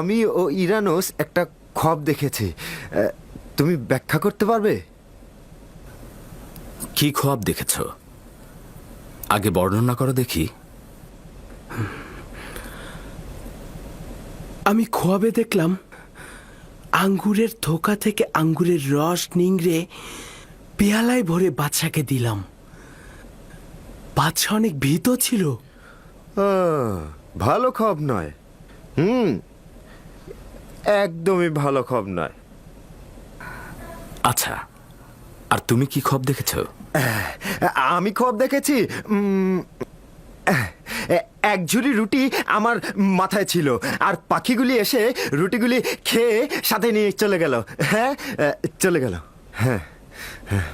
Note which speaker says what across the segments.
Speaker 1: আমি ও ইরানোস একটা খব দেখেছি। তুমি ব্যাখ্যা করতে পারবে?
Speaker 2: কি খোয়াব দেখেছ? আগে বর্ণনা করো দেখি।
Speaker 3: আমি খোয়াবে দেখলাম আঙ্গুরের থোকা থেকে আঙ্গুরের রস নিংড়ে পেয়ালায় ভরে বাদশাকে দিলাম। বাচ্চা অনেক ভীত ছিল।
Speaker 1: ভালো খব নয়। হুম একদমই ভালো খব নয়।
Speaker 2: আচ্ছা আর তুমি কি খব দেখেছ?
Speaker 1: আমি খব দেখেছি এক ঝুড়ি রুটি আমার মাথায় ছিল আর পাখিগুলি এসে রুটিগুলি খেয়ে সাথে নিয়ে চলে গেল। হ্যাঁ চলে গেল। হ্যাঁ হ্যাঁ।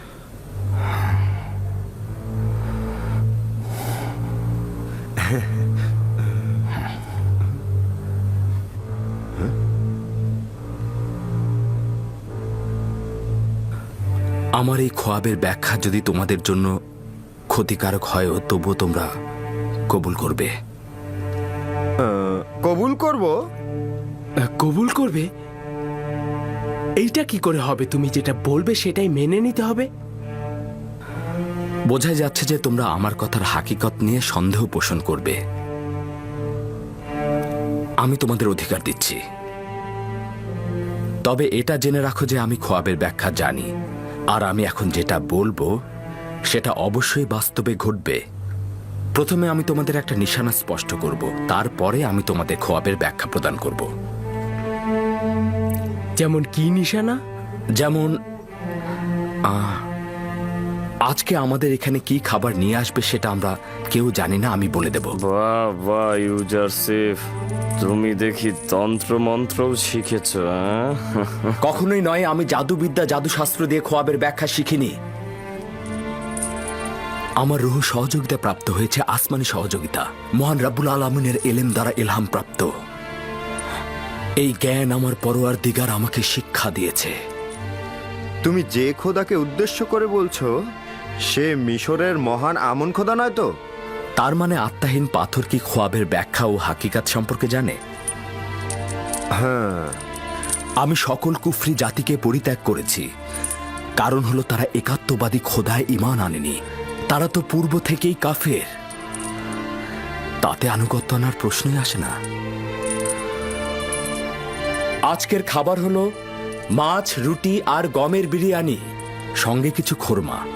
Speaker 2: আমার এই খোয়াবের ব্যাখ্যা যদি তোমাদের জন্য ক্ষতিকারক হয় তবুও তোমরা কবুল করবে।
Speaker 1: কবুল করব?
Speaker 3: কবুল করবে? এইটা কি করে হবে? তুমি যেটা বলবে সেটাই মেনে নিতে হবে।
Speaker 2: বোঝাই যাচ্ছে যে তোমরা আমার কথার হাকিকত নিয়ে সন্দেহ পোষণ করবে। আমি তোমাদের অধিকার দিচ্ছি। তবে এটা জেনে রাখো যে আমি খোয়াবের ব্যাখ্যা জানি। আর আমি এখন যেটা বলব সেটা অবশ্যই বাস্তবে ঘটবে। প্রথমে আমি তোমাদের একটা নিশানা স্পষ্ট করব তারপরে আমি তোমাদের খোয়াবের ব্যাখ্যা প্রদান করব।
Speaker 3: যেমন কি নিশানা?
Speaker 2: যেমন আজকে আমাদের এখানে কি খাবার নিয়ে আসবে সেটা আমরা কেউ জানি না আমি বলে দেব।
Speaker 4: বাহ বাহ ইউজার সেফ। তুমি দেখি তন্ত্র মন্ত্রও শিখেছ হ্যাঁ?
Speaker 2: কখনোই নয় আমি জাদুবিদ্যা জাদুশাস্ত্র দিয়ে খোয়াবের ব্যাখ্যা শিখিনি। আমার রুহ সহযোগিতা প্রাপ্ত হয়েছে আসমানি সহযোগিতা। মহান রাব্বুল আলমিনের এলেম দ্বারা এলহাম প্রাপ্ত। এই জ্ঞান আমার পরোয়ার দিগার আমাকে শিক্ষা দিয়েছে।
Speaker 1: তুমি যে খোদাকে উদ্দেশ্য করে বলছো সে মিশরের মহান আমন খোদা নয় তো?
Speaker 2: তার মানে আত্মাহীন পাথর কি খোয়াবের ব্যাখ্যা ও হাকিকাত সম্পর্কে জানে?
Speaker 1: হ্যাঁ।
Speaker 2: আমি সকল কুফরি জাতিকে পরিত্যাগ করেছি। কারণ হলো তারা একাত্মবাদী খোদায় ইমান আনেনি। তারা তো পূর্ব থেকেই কাফের। তাতে আনুগত্য আনার প্রশ্নই আসে না। আজকের খাবার হলো মাছ রুটি আর গমের বিরিয়ানি সঙ্গে কিছু খোরমা।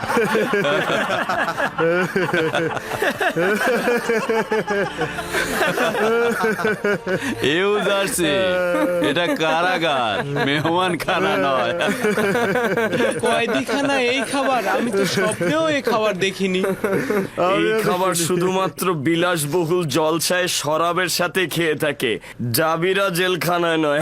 Speaker 5: ইউজার এটা কারাগার মেহমান খানা নয়।
Speaker 6: কয়দিখানা এই খাবার? আমি তো স্বপ্নেও এই খাবার দেখিনি।
Speaker 4: এই খাবার শুধুমাত্র বিলাসবহুল জলসায় শরাবের সাথে খেয়ে থাকে। জাবিরা জেলখানায় নয়।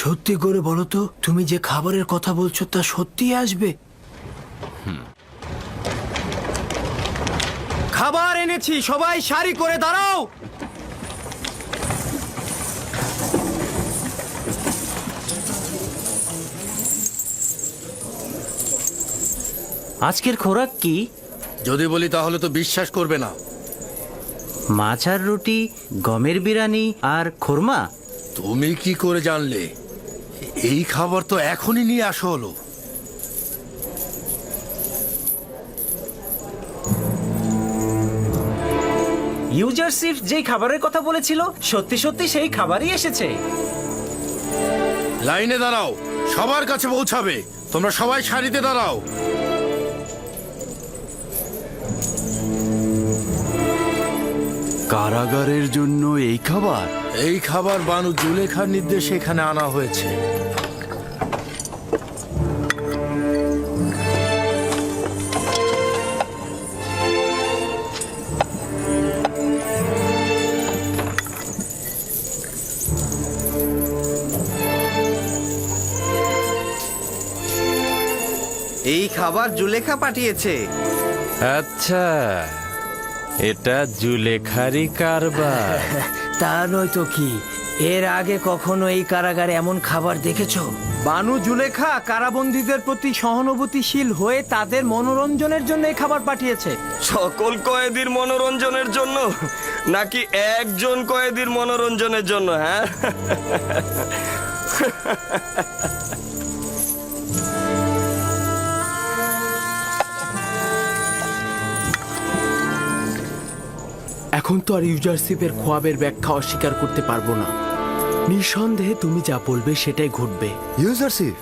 Speaker 3: সত্যি করে বলো তো তুমি যে খাবারের কথা বলছো তা সত্যি আসবে?
Speaker 1: খাবার এনেছি সবাই সারি করে দাঁড়াও!
Speaker 7: আজকের খোরাক কি?
Speaker 8: যদি বলি তাহলে তো বিশ্বাস করবে না।
Speaker 7: মাছ আর রুটি গমের বিরানি আর খোরমা।
Speaker 8: তুমি কি করে জানলে? এই খাবার তো এখনই নিয়ে আসা হলো।
Speaker 7: ইউজারশিপ যেই খাবারের কথা বলেছিল সত্যি সত্যি সেই খাবারই এসেছে।
Speaker 8: লাইনে দাঁড়াও সবার কাছে পৌঁছাবে। তোমরা সবাই সারিতে দাঁড়াও।
Speaker 5: কারাগারের জন্য এই খাবার?
Speaker 8: এই খাবার বানু জুলেখার নির্দেশে এখানে আনা হয়েছে।
Speaker 9: এই খাবার জুলেখা পাঠিয়েছে।
Speaker 5: আচ্ছা। এটা জুলেখারি কারবার।
Speaker 7: তা নয় তো কি? এর আগে কখনো এই কারাগারে এমন খাবার দেখেছ?
Speaker 3: বানু জুলেখা কারাবন্দীদের প্রতি সহানুভূতিশীল হয়ে তাদের মনোরঞ্জনের জন্য এই খাবার পাঠিয়েছে।
Speaker 4: সকল কয়েদির মনোরঞ্জনের জন্য? নাকি একজন কয়েদির মনোরঞ্জনের জন্য হ্যাঁ?
Speaker 3: এখন তো আর ইউজারশিপের খোয়াবের ব্যাখ্যা অস্বীকার করতে পারব না। নিঃসন্দেহে তুমি যা বলবে সেটাই ঘটবে।
Speaker 1: ইউজারশিপ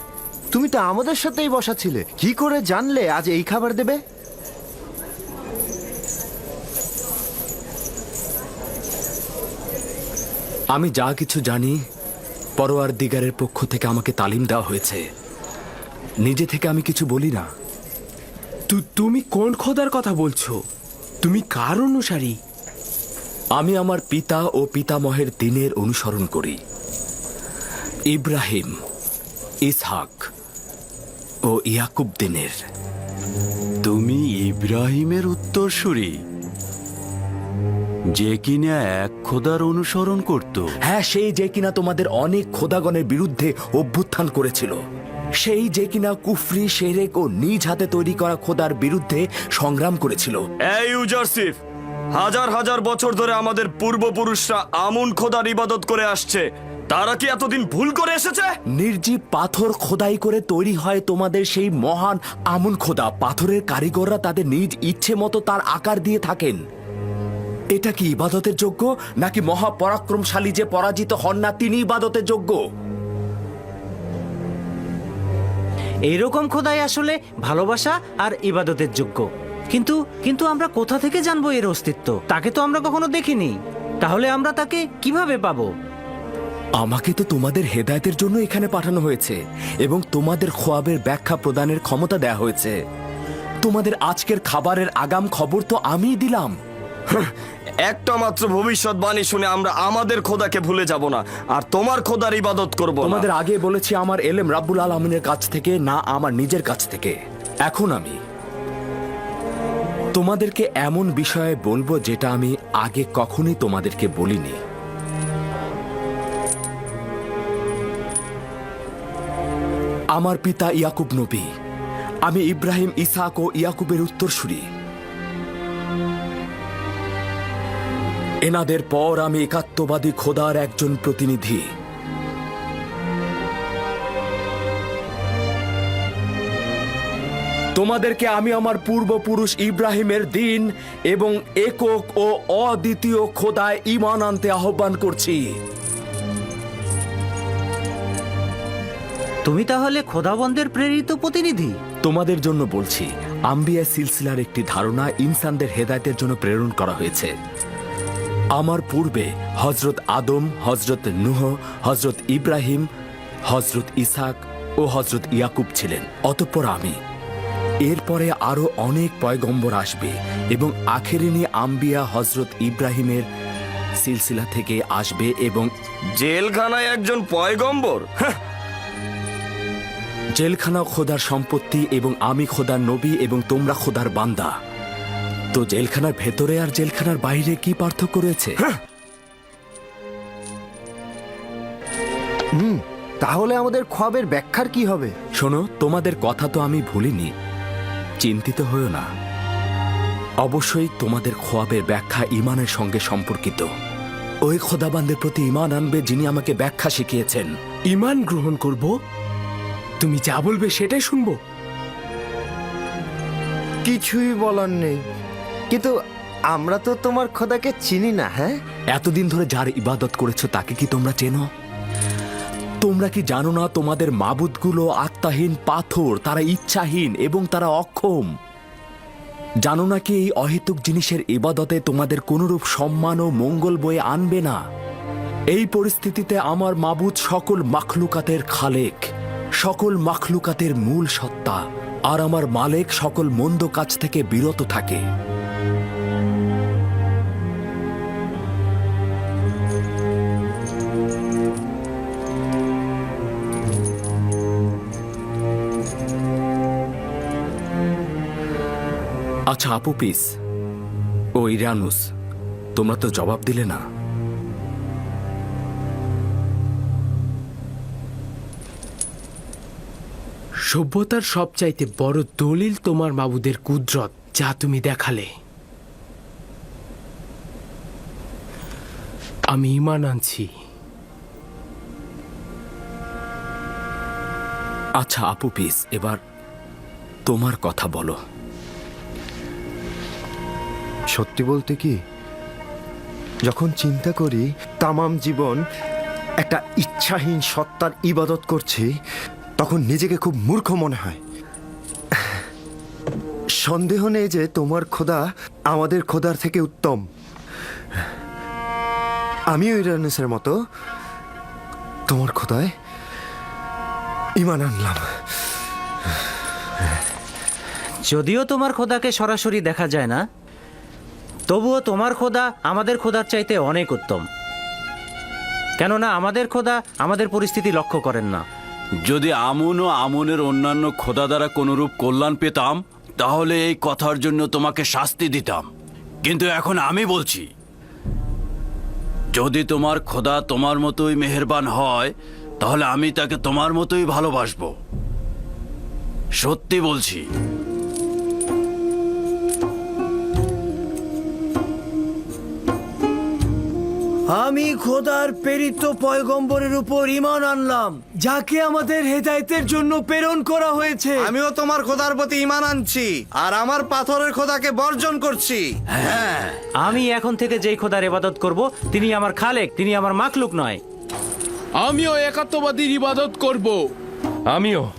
Speaker 1: তুমি তো আমাদের সাথেই বসা ছিলে কি করে জানলে আজ এই খাবার দেবে?
Speaker 2: আমি যা কিছু জানি পরোয়ার দিগারের পক্ষ থেকে আমাকে তালিম দেওয়া হয়েছে। নিজে থেকে আমি কিছু বলি না।
Speaker 3: তুমি কোন খোদার কথা বলছো? তুমি কার অনুসারী?
Speaker 2: আমি আমার পিতা ও পিতামহের দিনের অনুসরণ করি। ইব্রাহিম ইসহাক ও ইয়াকুব দিনের।
Speaker 5: তুমি ইব্রাহিমের উত্তরসূরি যে কিনা এক খোদার অনুসরণ করত।
Speaker 2: হ্যাঁ সেই যে কিনা তোমাদের অনেক খোদাগণের বিরুদ্ধে অভ্যুত্থান করেছিল। সেই যে কিনা কুফরি শেরেক ও নিজ হাতে তৈরি করা খোদার বিরুদ্ধে সংগ্রাম করেছিল।
Speaker 4: এই ইউজারশিপ হাজার হাজার বছর ধরে আমাদের পূর্বপুরুষরা আমুন খোদার ইবাদত করে আসছে। তারা কি এতদিন ভুল করে এসেছে?
Speaker 2: নির্জীব পাথর খোদাই করে তৈরি হয় তোমাদের সেই মহান আমুন খোদা। পাথরের কারিগররা তাদের নিজ ইচ্ছে মতো তার আকার দিয়ে থাকেন। এটা কি ইবাদতের যোগ্য নাকি মহাপরাক্রমশালী যে পরাজিত হন না তিনি ইবাদতের যোগ্য?
Speaker 7: এইরকম খোদাই আসলে ভালোবাসা আর ইবাদতের যোগ্য। কিন্তু কিন্তু আমরা কোথা থেকে জানব এর অস্তিত্ব? তাকে তো আমরা কখনো দেখিনি। তাহলে আমরা তাকে কীভাবে পাবো?
Speaker 2: আমাকে তো তোমাদের হেদায়তের জন্য এখানে পাঠানো হয়েছে এবং তোমাদের খোয়াবের ব্যাখ্যা প্রদানের ক্ষমতা দেয়া হয়েছে। তোমাদের আজকের খাবারের আগাম খবর তো আমিই দিলাম।
Speaker 4: একটা মাত্র ভবিষ্যৎবাণী শুনে আমরা আমাদের খোদাকে ভুলে যাব না আর তোমার খোদার ইবাদত করব না।
Speaker 2: তোমাদের আগে বলেছি আমার এলেম রাব্বুল আলমিনের কাছ থেকে না আমার নিজের কাছ থেকে। এখন আমি তোমাদেরকে এমন বিষয়ে বলব যেটা আমি আগে কখনই তোমাদেরকে বলিনি। আমার পিতা ইয়াকুব নবী, আমি ইব্রাহিম, ইসাক ও ইয়াকুবের উত্তরসূরি। এনাদের পর আমি একাত্মবাদী খোদার একজন প্রতিনিধি। তোমাদেরকে আমি আমার পূর্বপুরুষ ইব্রাহিমের দিন এবং একক ও অদ্বিতীয় খোদায় ইমান আনতে আহ্বান করছি।
Speaker 7: তুমি তাহলে খোদাবন্দের প্রেরিত প্রতিনিধি?
Speaker 2: তোমাদের জন্য বলছি আম্বিয়া সিলসিলার একটি ধারণা ইনসানদের হেদায়তের জন্য প্রেরণ করা হয়েছে। আমার পূর্বে হজরত আদম হজরত নুহ হজরত ইব্রাহিম হজরত ইসাক ও হজরত ইয়াকুব ছিলেন অতঃপর আমি এরপরে আরও অনেক পয়গম্বর আসবে এবং আখেরিনী আম্বিয়া হজরত ইব্রাহিমের সিলসিলা থেকে আসবে এবং
Speaker 4: জেলখানায় একজন পয়গম্বর? হ্যাঁ,
Speaker 2: জেলখানা খোদার সম্পত্তি এবং আমি খোদার নবী এবং তোমরা খোদার বান্দা। তো জেলখানার ভেতরে আর জেলখানার বাইরে কি পার্থক্য রয়েছে?
Speaker 1: তাহলে আমাদের খোয়াবের ব্যাখ্যার কি হবে?
Speaker 2: শোনো তোমাদের কথা তো আমি ভুলিনি। চিন্তিত হও না। অবশ্যই তোমাদের খোয়াবের ব্যাখ্যা ইমানের সঙ্গে সম্পর্কিত। ওই খোদাবান্দের প্রতি ইমান আনবে যিনি আমাকে ব্যাখ্যা শিখিয়েছেন।
Speaker 3: ইমান গ্রহণ করব? তুমি যা বলবে সেটাই শুনব।
Speaker 1: কিছুই বলার নেই। কিন্তু আমরা তো তোমার খোদাকে চিনি না হ্যাঁ?
Speaker 2: এতদিন ধরে যার ইবাদত করেছ তাকে কি তোমরা চেনো? তোমরা কি জানো না তোমাদের মাবুদগুলো আত্মাহীন পাথর, তারা ইচ্ছাহীন এবং তারা অক্ষম? জানো না কি এই অহেতুক জিনিসের ইবাদতে তোমাদের কোনরূপ সম্মান ও মঙ্গল বয়ে আনবে না? এই পরিস্থিতিতে আমার মাবুদ সকল মাখলুকাতের খালেক, সকল মাখলুকাতের মূল সত্তা, আর আমার মালেক সকল মন্দ কাজ থেকে বিরত থাকে। আচ্ছা আপু পিস ও ইরানুস, তোমরা তো জবাব দিলে না।
Speaker 3: সভ্যতার সবচাইতে বড় দলিল তোমার মাবুদের কুদরত, যা তুমি দেখালে। আমি ইমান আনছি।
Speaker 2: আচ্ছা আপু পিস এবার তোমার কথা বলো।
Speaker 1: সত্যি বলতে কি? যখন চিন্তা করি, তামাম জীবন একটা ইচ্ছাহীন সত্তার ইবাদত করছি, তখন নিজেকে খুব মূর্খ মনে হয়। সন্দেহ নেই যে তোমার খোদা আমাদের খোদার থেকে উত্তম। আমিও ইরানুসের মতো তোমার খোদায় ইমান আনলাম।
Speaker 7: যদিও তোমার খোদাকে সরাসরি দেখা যায় না তবুও তোমার খোদা আমাদের খোদার চাইতে অনেক উত্তম। কেননা আমাদের খোদা আমাদের পরিস্থিতি লক্ষ্য করেন না।
Speaker 5: যদি আমন ও আমনের অন্যান্য খোদা দ্বারা কোনরূপ কল্যাণ পেতাম, তাহলে এই কথার জন্য তোমাকে শাস্তি দিতাম। কিন্তু এখন আমি বলছি, যদি তোমার খোদা তোমার মতোই মেহেরবান হয়, তাহলে আমি তাকে তোমার মতোই ভালোবাসবো। সত্যি বলছি
Speaker 9: আমি খোদার প্রেরিত পয়গম্বরের উপর ইমান আনলাম যাকে আমাদের হেদায়েতের জন্য প্রেরণ করা হয়েছে।
Speaker 10: আমিও তোমার খোদার প্রতি ইমান আনছি আর আমার পাথরের খোদাকে বর্জন করছি। হ্যাঁ।
Speaker 7: আমি এখন থেকে যেই খোদার ইবাদত করব তিনি আমার খালেক তিনি আমার মাখলুক নয়।
Speaker 3: আমিও একাত্মবাদীর ইবাদত করব।
Speaker 11: আমিও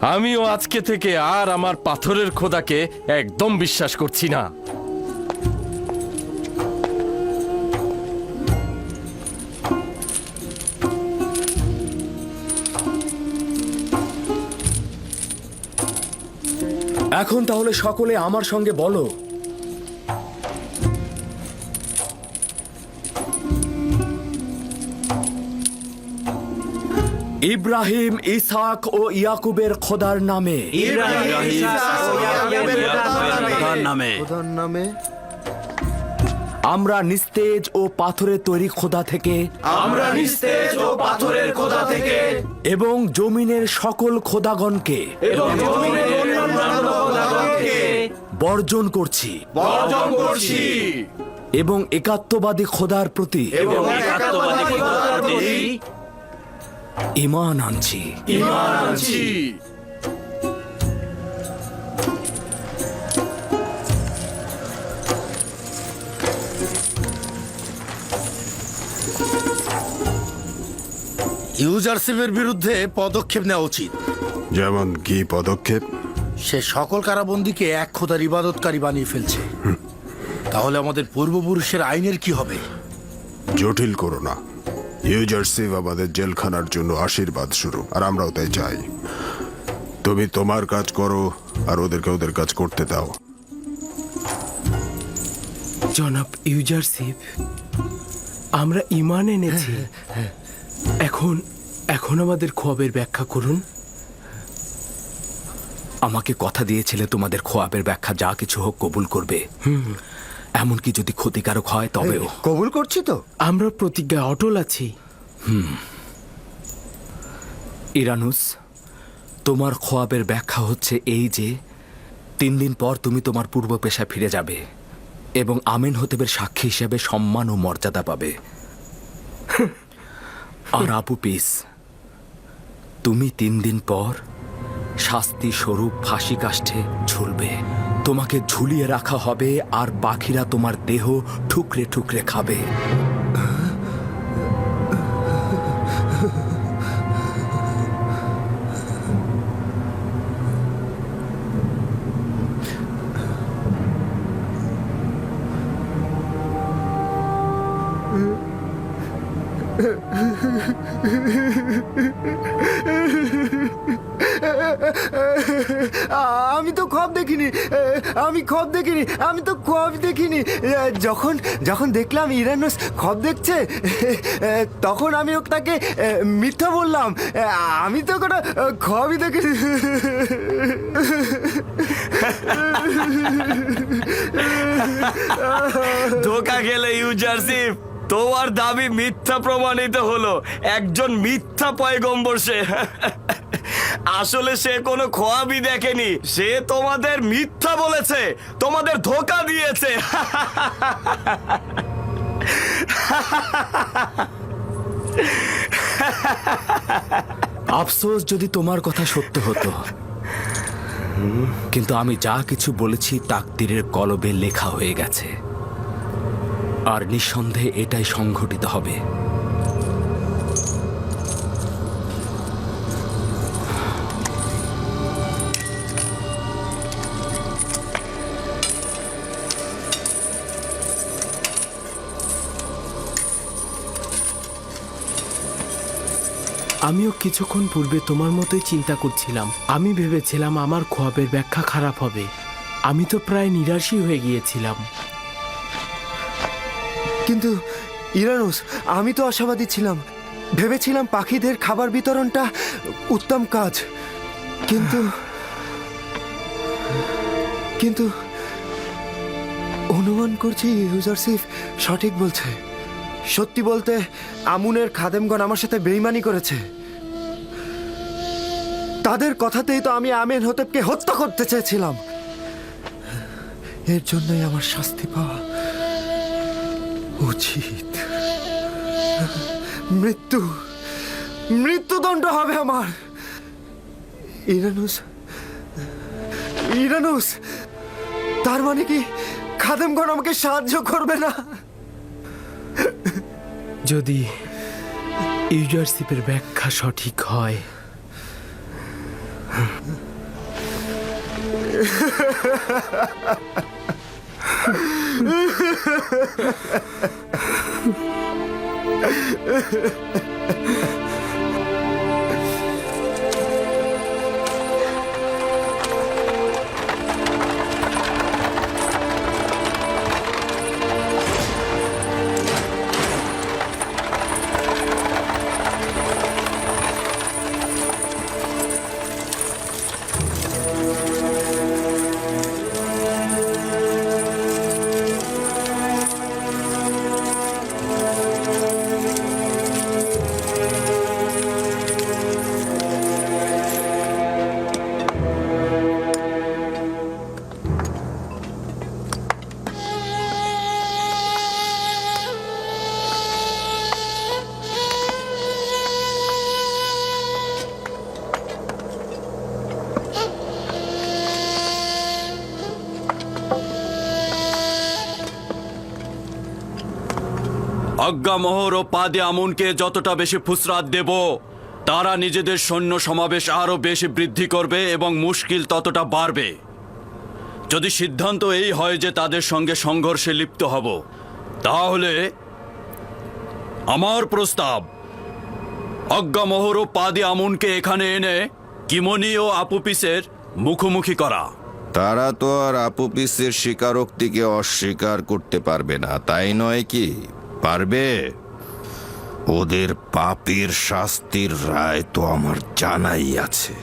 Speaker 11: আমিও আজকে থেকে আর আমার পাথরের খোদাকে একদম বিশ্বাস করছি না।
Speaker 2: এখন তাহলে সকলে আমার সঙ্গে বলো। ইব্রাহিম ইসাক ও ইয়াকুবের খোদার নামে।
Speaker 5: নামে।
Speaker 2: আমরা নিস্তেজ ও পাথরের তৈরি খোদা থেকে।
Speaker 10: আমরা নিস্তেজ ও পাথরের খোদা থেকে।
Speaker 2: এবং জমিনের সকল খোদাগণকে। বর্জন করছি।
Speaker 10: বর্জন করছি।
Speaker 2: এবং একাত্মবাদী খোদার প্রতি
Speaker 10: এবং একাত্মবাদী খোদার প্রতি
Speaker 2: ইমান আনছি।
Speaker 10: ইমান আনছি।
Speaker 8: ইউজারশিপের বিরুদ্ধে পদক্ষেপ নেওয়া উচিত।
Speaker 12: যেমন কি পদক্ষেপ?
Speaker 8: সে সকল কারাবন্দীকে এক খোদার ইবাদতকারী বানিয়ে ফেলছে। তাহলে আমাদের পূর্বপুরুষের আইনের কি হবে?
Speaker 12: জটিল করো না। ইউজারশিপ আমাদের জেলখানার জন্য আশীর্বাদ শুরু আর আমরাও তাই চাই। তুমি তোমার কাজ করো আর ওদেরকে ওদের কাজ করতে দাও।
Speaker 3: জনাব ইউজারশিপ আমরা ইমান এনেছি। এখন এখন আমাদের খোয়াবের ব্যাখ্যা করুন।
Speaker 2: আমাকে কথা দিয়েছিলে তোমাদের খোয়াবের ব্যাখ্যা যা কিছু হোক কবুল করবে। এমনকি যদি ক্ষতিকারক হয় তবেও।
Speaker 1: কবুল করছি তো?
Speaker 3: আমরা প্রতিজ্ঞায় অটল আছি।
Speaker 2: ইরানুস তোমার খোয়াবের ব্যাখ্যা হচ্ছে এই যে তিন দিন পর তুমি তোমার পূর্ব পেশা ফিরে যাবে এবং আমিন হতেবের সাক্ষী হিসেবে সম্মান ও মর্যাদা পাবে। আর আপু পিস তুমি তিন দিন পর শাস্তি স্বরূপ ফাঁসি কাষ্ঠে ঝুলবে। তোমাকে ঝুলিয়ে রাখা হবে আর পাখিরা তোমার দেহ ঠুকরে ঠুকরে খাবে।
Speaker 1: আমি তো খব দেখিনি, আমি খব দেখিনি, আমি তো খব দেখিনি। যখন যখন দেখলাম ইরানোস খব দেখছে, তখন আমি তাকে মিথ্যা বললাম। আমি তো কোনো খবই দেখিনি।
Speaker 4: ধোকা গেলে ইউজারশিপ। তোমার দাবি মিথ্যা প্রমাণিত হলো। একজন মিথ্যা পয়গম্বর সে। আসলে সে কোনো খোয়াবি দেখেনি। সে তোমাদের মিথ্যা বলেছে, তোমাদের ধোকা দিয়েছে।
Speaker 2: আফসোস যদি তোমার কথা সত্য হতো। কিন্তু আমি যা কিছু বলেছি, তাকদিরের কলবে লেখা হয়ে গেছে। আর নিঃসন্দেহে এটাই সংঘটিত হবে।
Speaker 3: আমিও কিছুক্ষণ পূর্বে তোমার মতোই চিন্তা করছিলাম। আমি ভেবেছিলাম আমার খোয়াবের ব্যাখ্যা খারাপ হবে। আমি তো প্রায় নিরাশই হয়ে গিয়েছিলাম।
Speaker 1: কিন্তু, ইরানুস, আমি তো আশাবাদী ছিলাম। ভেবেছিলাম পাখিদের খাবার বিতরণটা উত্তম কাজ। কিন্তু কিন্তু, অনুমান করছি ইউজারসিফ সঠিক বলছে। সত্যি বলতে, আমুনের খাদেমগণ আমার সাথে বেইমানি করেছে। তাদের কথাতেই তো আমি আমেন হতেবকে হত্যা করতে চেয়েছিলাম। এর জন্যই আমার শাস্তি পাওয়া উচিত। মৃত্যু মৃত্যুদণ্ড হবে আমার। ইরানুস ইরানুস তার মানে কি খাদেমগণ আমাকে সাহায্য করবে না?
Speaker 3: যদি ইউজারশিপের ব্যাখ্যা সঠিক হয়।
Speaker 5: 嗯 অজ্ঞামোহর ও পাদে আমুনকে যতটা বেশি ফুসরাত দেব, তারা নিজেদের সৈন্য সমাবেশ আরও বেশি বৃদ্ধি করবে এবং মুশকিল ততটা বাড়বে। যদি সিদ্ধান্ত এই হয় যে তাদের সঙ্গে সংঘর্ষে লিপ্ত হব, তাহলে আমার প্রস্তাব অজ্ঞামোহর ও পাদি আমুনকে এখানে এনে কিমনি ও আপুপিসের মুখোমুখি করা।
Speaker 13: তারা তো আর আপুপিসের স্বীকারোক্তিকে অস্বীকার করতে পারবে না, তাই নয় কি? পারবে? ওদের পাপের শাস্তির রায় তো আমার জানাই আছে।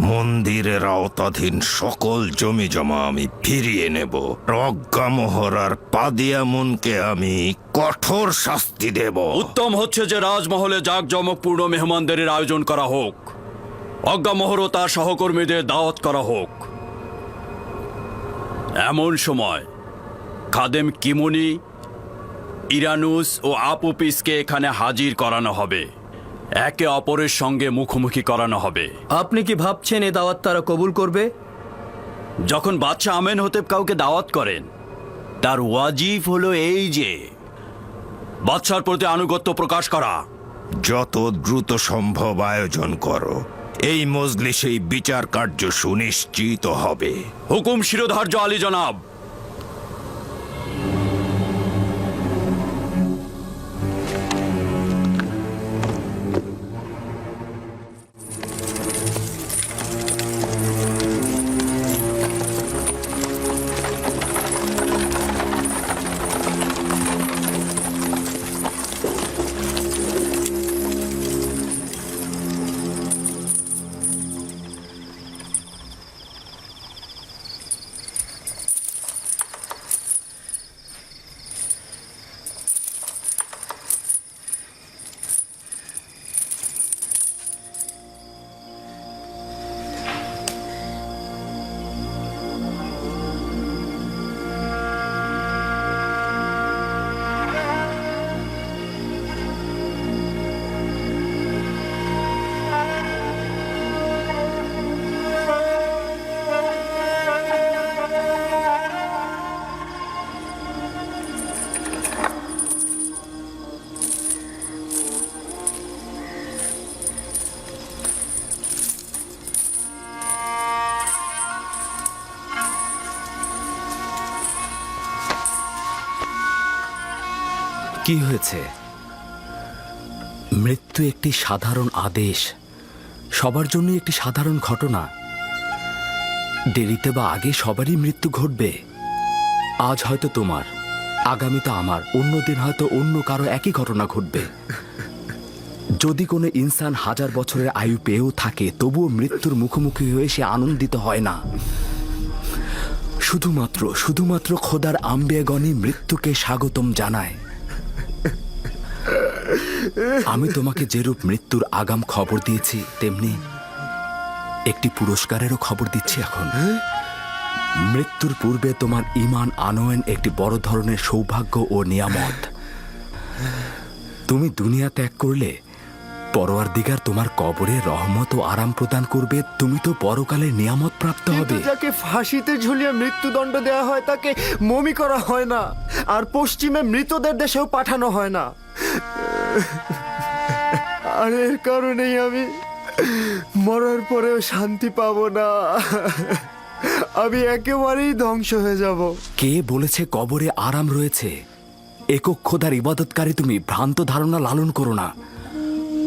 Speaker 13: মন্দিরের আওতাধীন সকল জমি জমা আমি ফিরিয়ে নেব। প্রজ্ঞামোহর আর পাদিয়ামুনকে আমি কঠোর শাস্তি দেব।
Speaker 5: উত্তম হচ্ছে যে রাজমহলে জাঁকজমকপূর্ণ মেহমানদের আয়োজন করা হোক। অজ্ঞামোহর ও তার সহকর্মীদের দাওয়াত করা হোক। এমন সময় খাদেম কিমুনি ইরানুস ও আপুপিসকে এখানে হাজির করানো হবে। একে অপরের সঙ্গে মুখোমুখি করানো হবে।
Speaker 9: আপনি কি ভাবছেন এ দাওয়াত তারা কবুল করবে?
Speaker 5: যখন বাচ্চা আমেন হতে কাউকে দাওয়াত করেন তার ওয়াজিব হলো এই যে বাচ্চার প্রতি আনুগত্য প্রকাশ করা।
Speaker 13: যত দ্রুত সম্ভব আয়োজন করো। এই মজলিসেই বিচার কার্য সুনিশ্চিত হবে।
Speaker 5: হুকুম শিরোধার্য আলী জনাব।
Speaker 2: কি হয়েছে? মৃত্যু একটি সাধারণ আদেশ। সবার জন্য একটি সাধারণ ঘটনা। দেরিতে বা আগে সবারই মৃত্যু ঘটবে। আজ হয়তো তোমার আগামীতে আমার অন্যদিন হয়তো অন্য কারও একই ঘটনা ঘটবে। যদি কোনো ইনসান হাজার বছরের আয়ু পেয়েও থাকে, তবুও মৃত্যুর মুখোমুখি হয়ে সে আনন্দিত হয় না। শুধুমাত্র শুধুমাত্র খোদার আম্বেগণই মৃত্যুকে স্বাগতম জানায়। আমি তোমাকে যেরূপ মৃত্যুর আগাম খবর দিয়েছি তেমনি একটি পুরস্কারেরও খবর দিচ্ছি এখন। মৃত্যুর পূর্বে তোমার ইমান আনয়ন একটি বড় ধরনের সৌভাগ্য ও নিয়ামত। তুমি দুনিয়া ত্যাগ করলে পরোয়ার দিগার তোমার কবরে রহমত ও আরাম প্রদান করবে তুমি তো পরকালে নিয়ামত প্রাপ্ত হবে।
Speaker 1: যাকে ফাঁসিতে ঝুলিয়ে মৃত্যুদণ্ড দেওয়া হয় তাকে মমি করা হয় না। আর পশ্চিমে মৃতদের দেশেও পাঠানো হয় না। আর এর কারণেই আমি মরার পরেও শান্তি পাবো না। আমি একেবারেই ধ্বংস হয়ে যাব।
Speaker 2: কে বলেছে কবরে আরাম রয়েছে? একক খোদার ইবাদতকারী তুমি ভ্রান্ত ধারণা লালন করো না।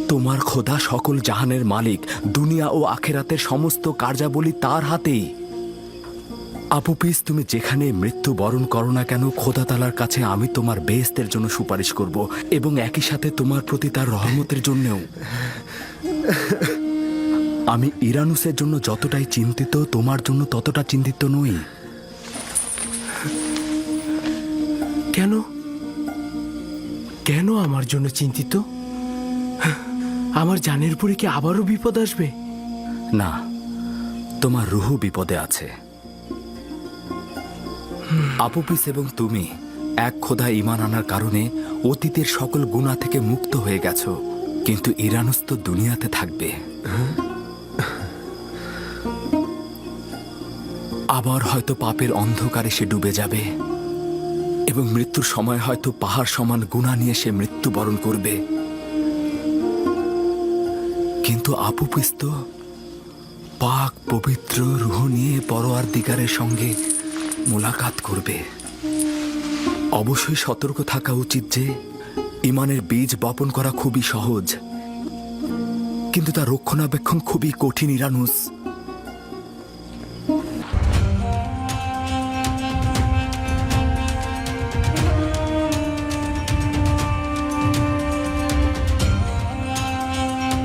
Speaker 2: তোমার খোদা সকল জাহানের মালিক, দুনিয়া ও আখেরাতের সমস্ত কার্যাবলী তার হাতেই। আপুপিস তুমি যেখানে মৃত্যু বরণ করো না কেন খোদা তালার কাছে আমি তোমার বেহেস্তের জন্য সুপারিশ করব এবং একই সাথে তোমার প্রতি তার রহমতের জন্যও। আমি ইরানুসের জন্য যতটাই চিন্তিত তোমার জন্য ততটা চিন্তিত নই।
Speaker 3: কেন? কেন আমার জন্য চিন্তিত? আমার জানের পরে কি আবারও বিপদ আসবে?
Speaker 2: না তোমার রুহু বিপদে আছে। আপুপিস এবং তুমি এক খোদা ইমান আনার কারণে অতীতের সকল গুণা থেকে মুক্ত হয়ে গেছ, কিন্তু ইরানুস তো দুনিয়াতে থাকবে। আবার হয়তো পাপের অন্ধকারে সে ডুবে যাবে, এবং মৃত্যুর সময় হয়তো পাহাড় সমান গুণা নিয়ে সে মৃত্যুবরণ করবে। কিন্তু আপুপিস তো পাক পবিত্র রুহ নিয়ে পরোয়ার দিগারের সঙ্গে মোলাকাত করবে। অবশ্যই সতর্ক থাকা উচিত যে, ইমানের বীজ বপন করা খুবই সহজ। কিন্তু তা রক্ষণাবেক্ষণ খুবই কঠিন, ইরানুস।